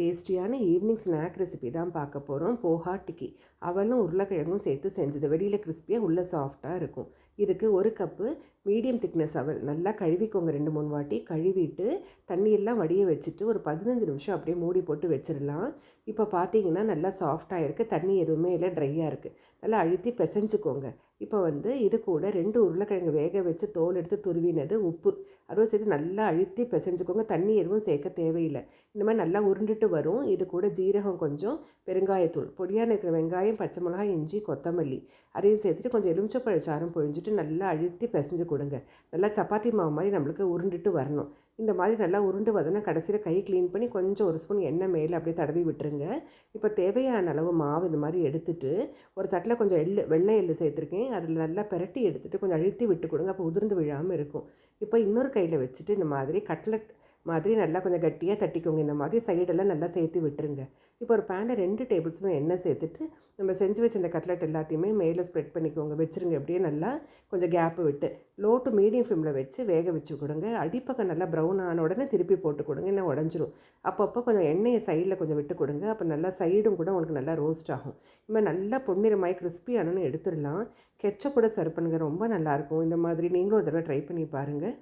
டேஸ்டியான evening snack recipe தான் பார்க்க போகிறோம் போஹா டிக்கி. அவலும் உருளைக்கிழங்கும் சேர்த்து செஞ்சது. வெளியில் கிறிஸ்பியாக உள்ள சாஃப்டாக இருக்கும். இதுக்கு ஒரு கப்பு மீடியம் திக்னஸ் அவல். நல்லா கழுவிக்கோங்க. ரெண்டு மூணு வாட்டி கழுவிட்டு தண்ணியெல்லாம் வடிய வச்சுட்டு ஒரு பதினஞ்சு நிமிஷம் அப்படியே மூடி போட்டு வச்சிடலாம். இப்போ பார்த்தீங்கன்னா நல்லா சாஃப்டாக இருக்குது தண்ணி எதுவுமே இல்லை. ட்ரையாக இருக்குது நல்லா அழுத்தி பிசைஞ்சுக்கோங்க. இப்போ வந்து இது கூட ரெண்டு உருளைக்கிழங்கு வேக வச்சு தோல் எடுத்து துருவினது உப்பு. அதுவும் சேர்த்து நல்லா அழுத்தி பிசைஞ்சுக்கோங்க. தண்ணி எதுவும் சேர்க்க தேவையில்லை. இந்த மாதிரி நல்லா உருண்டுட்டு வரும். இது கூட ஜீரகம் கொஞ்சம் பெருங்காயத்தூள் பொடியான இருக்கிற வெங்காயம் பச்சை மிளகாய் இஞ்சி கொத்தமல்லி அதையும் சேர்த்துட்டு கொஞ்சம் எலுமிச்சப்பழச்சாரம் பொழிஞ்சிட்டு நல்லா அழுத்தி பிசைஞ்சு கொடுங்க. நல்லா சப்பாத்தி மாவு மாதிரி நம்மளுக்கு உருண்டுட்டு வரணும். இந்த மாதிரி நல்லா உருண்டு வதனா கடைசியில் கை க்ளீன் பண்ணி கொஞ்சம் ஒரு ஸ்பூன் எண்ணெய் மேலே அப்படியே தடவி விட்டுருங்க. இப்போ தேவையான அளவு மாவு இந்த மாதிரி எடுத்துட்டு ஒரு தட்டில் கொஞ்சம் எள்ளு வெள்ளை எள்ளு சேர்த்துருக்கேன். அதில் நல்லா பிரட்டி எடுத்துகிட்டு கொஞ்சம் அழுத்தி விட்டு கொடுங்க. அப்போ உதிர்ந்து விழாமல் இருக்கும். இப்போ இன்னொரு கையில் வச்சுட்டு இந்த மாதிரி கட்லட் மாதிரி நல்லா கொஞ்சம் கட்டியாக தட்டிக்கோங்க. இந்த மாதிரி சைடெல்லாம் நல்லா சேர்த்து விட்டுருங்க. இப்போ ஒரு பேனில் ரெண்டு டேபிள் ஸ்பூன் எண்ணெய் சேர்த்துட்டு நம்ம செஞ்சு வச்ச இந்த கட்லட் எல்லாத்தையுமே மேலே ஸ்ப்ரெட் பண்ணிக்கோங்க. வச்சுருங்க. அப்படியே நல்லா கொஞ்சம் கேப்பு விட்டு லோ டு மீடியம் ஃப்ளேமில் வச்சு வேக வச்சு கொடுங்க. அடிப்பக்கம் நல்லா ப்ரௌன் ஆன உடனே திருப்பி போட்டு கொடுங்க. இல்லை உடஞ்சிரும். அப்பப்போ கொஞ்சம் எண்ணெயை சைடில் கொஞ்சம் விட்டு கொடுங்க. அப்போ நல்லா சைடும் கூட உங்களுக்கு நல்லா ரோஸ்ட் ஆகும். இப்போ நல்லா பொன்னிறமாய் கிறிஸ்பி ஆனோன்னு எடுத்துடலாம். கெச்சப் கூட சர்வ் பண்ணுங்க. ரொம்ப நல்லாயிருக்கும் இந்த மாதிரி நீங்களும் ஒரு தடவை ட்ரை பண்ணி பாருங்கள்